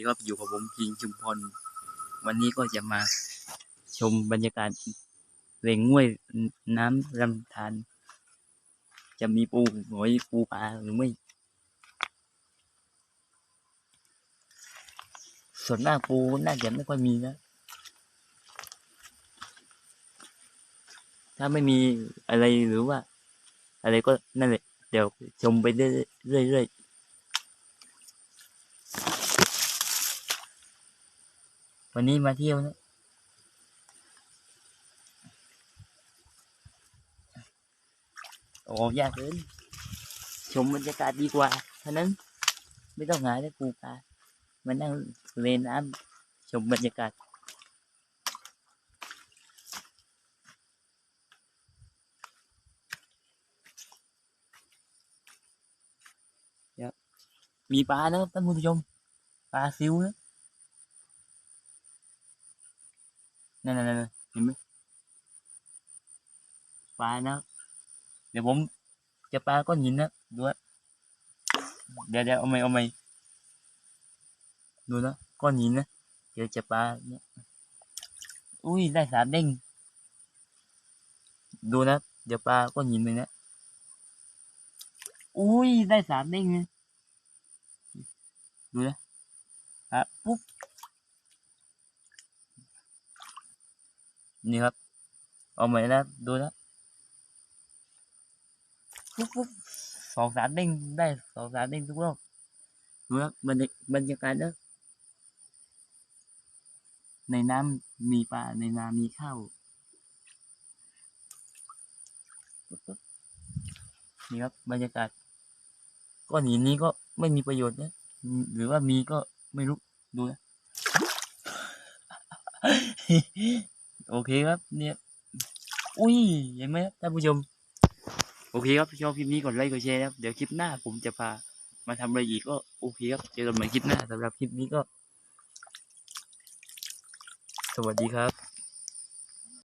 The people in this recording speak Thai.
ดีครับอยู่กับผมคิงชุมพรวันนี้ก็จะมาชมบรรยากาศเล่งง่วยน้ำลำธารจะมีปูหอยปูปลาหรือไม่ส่วนมากปูน่าจะไม่ค่อยมีนะ ถ้าไม่มีอะไรหรือว่า อะไรก็นั่นแหละเดี๋ยวชมไปเรื่อยๆเรื่อยๆ วันนี้มาเที่ยวนะโอ้ยากเกินชมบรรยากาศดีกว่าเท่านั้นไม่ต้องหาได้ปูปลามานั่งเลนน้ำชมบรรยากาศมีปลานะครับท่านผู้ชมปลาซิวนะ นั่นนั่นนั่นเห็นไหมปลานะ เดี๋ยวผมจะปลาก้อนหินนะดูนะเดี๋ยวเดี๋ยวเอาไหมเอาไหมดูนะก้อนหินนะเดี๋ยวจะปลาเนี่ยอุ้ยได้สามเด้งดูนะเดี๋ยวปลาก้อนหินเลยนะอุ้ยได้สามเด้งเลยดูนะครับปุ๊บ นี่ครับ เอาใหม่นะดูนะปุ๊บปุ๊บสองสามเด้งได้สองสามเด้งทุกรอบดูนะบรรยาบรรยากาศนะในน้ำมีปลาในนามีข้าวปุ๊บปุ๊บนี่ครับบรรยากาศก้อนหินนี้ก็ไม่มีประโยชน์นะหรือว่ามีก็ไม่รู้ดูนะ โอเคครับเนี่ยอุ้ยเห็นไหมครับท่านผู้ชม โอเคครับชอบคลิปนี้กดไลค์กดแชร์นะครับเดี๋ยวคลิปหน้าผมจะพามาทำอะไรอีกก็โอเคครับเจอกันใหม่คลิปหน้าสำหรับคลิปนี้ก็ สวัสดีครับ